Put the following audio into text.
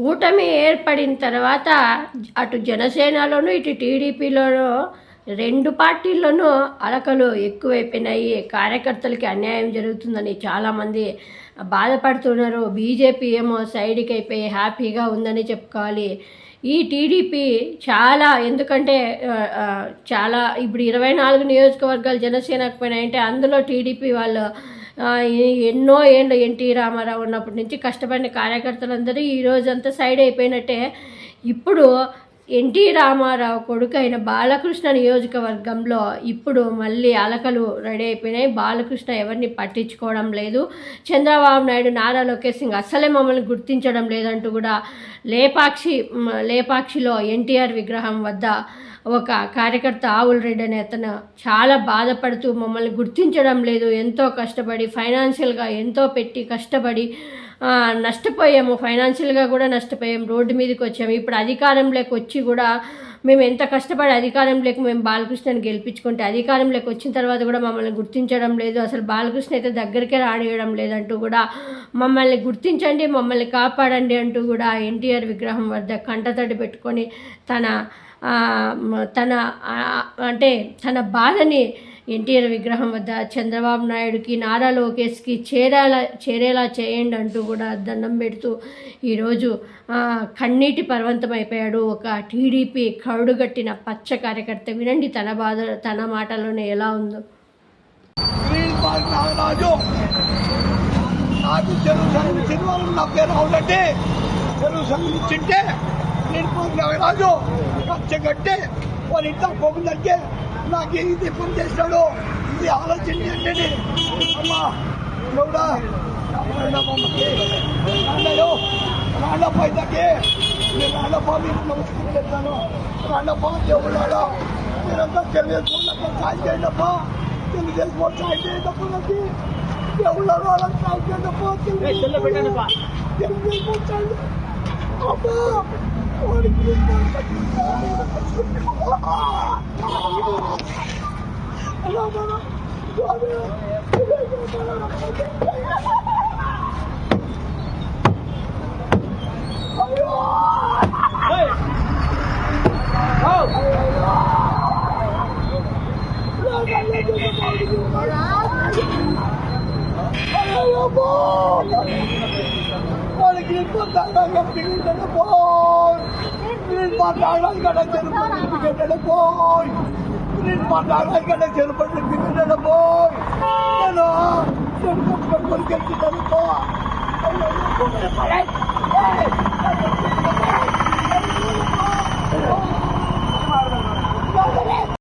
కూటమి ఏర్పడిన తర్వాత అటు జనసేనలోను ఇటు టీడీపీలోనూ రెండు పార్టీల్లోనూ అలకలు ఎక్కువైపోయినాయి. కార్యకర్తలకి అన్యాయం జరుగుతుందని చాలామంది బాధపడుతున్నారు. బీజేపీ ఏమో సైడ్కి అయిపోయి హ్యాపీగా ఉందని చెప్పుకోవాలి. ఈ టీడీపీ చాలా ఎందుకంటే చాలా ఇప్పుడు ఇరవై నాలుగు నియోజకవర్గాలు జనసేనకు పోయినాయంటే అందులో టీడీపీ వాళ్ళు ఎన్నో ఏళ్ళు ఎన్టీ రామారావు ఉన్నప్పటి నుంచి కష్టపడిన కార్యకర్తలందరూ ఈ రోజంతా సైడ్ అయిపోయినట్టే. ఇప్పుడు ఎన్టీ రామారావు కొడుకు అయిన బాలకృష్ణ నియోజకవర్గంలో ఇప్పుడు మళ్ళీ అలకలు రెడీ అయిపోయినాయి. బాలకృష్ణ ఎవరిని పట్టించుకోవడం లేదు. చంద్రబాబు నాయుడు నారా లోకేష్ సింగ్ అస్సలే మమ్మల్ని గుర్తించడం లేదంటూ కూడా లేపాక్షి లేపాక్షిలో ఎన్టీఆర్ విగ్రహం వద్ద ఒక కార్యకర్త ఆవుల రెడ్డి అనే అతను చాలా బాధపడుతూ మమ్మల్ని గుర్తించడం లేదు. ఎంతో కష్టపడి ఫైనాన్షియల్గా ఎంతో పెట్టి కష్టపడి నష్టపోయాము. ఫైనాన్షియల్గా కూడా నష్టపోయాము. రోడ్డు మీదకి వచ్చాము. ఇప్పుడు అధికారంలోకి వచ్చి కూడా మేము ఎంత కష్టపడి అధికారంలోకి మేము బాలకృష్ణని గెలిపించుకుంటే అధికారంలోకి వచ్చిన తర్వాత కూడా మమ్మల్ని గుర్తించడం లేదు. అసలు బాలకృష్ణ అయితే దగ్గరికే రానియడం లేదంటూ కూడా మమ్మల్ని గుర్తించండి మమ్మల్ని కాపాడండి అంటూ కూడా ఎన్టీఆర్ విగ్రహం వద్ద కంటతడి పెట్టుకొని తన తన అంటే తన బాధని ఎన్టీఆర్ విగ్రహం వద్ద చంద్రబాబు నాయుడుకి నారా లోకేష్కి చేరేలా చేరేలా చేయండి అంటూ కూడా దండం పెడుతూ ఈరోజు కన్నీటి పర్వంతం అయిపోయాడు ఒక టీడీపీ కరుడుగట్టిన పచ్చ కార్యకర్త. వినండి తన బాధ తన మాటలోనే ఎలా ఉందో. నాగరాజు నాకు తెలుగు సంఘం సినిమాలు నా పేరు అవునంటే తెలుగు సంఘం ఇచ్చింటే నేను నాగరాజు కచ్చగట్టి వాళ్ళ ఇంట్లో పోకుందంటే నాకు ఇది పని చేస్తాడు ఇది ఆలోచన అంటే అమ్మా ఎవడా రాండమ్మకి రాండయో రాండప్ప ఇద్దరికి నేను రాండప్ప మీకు నమస్కారం చెప్తాను రాండప్ప దేవుడాడా మీరంతా తెలియజేసుకోండి సాయం చేయండప్ప తెలుగుదేశం సాయం చేయండప్ప నాకు ఎవరో వాళ్ళకి సాయం చేయండప్ప తెలుగుదేశం సాయం Oh, கொண்டாடாங்க பிள்ளைகளை போய் மாட்டாடா கடை செருப்பட்டு கிட்ட போய் மாட்டாடா கடை செருப்பட்டு கிட்ட போய் செருப்பட்டு கிட்ட போய்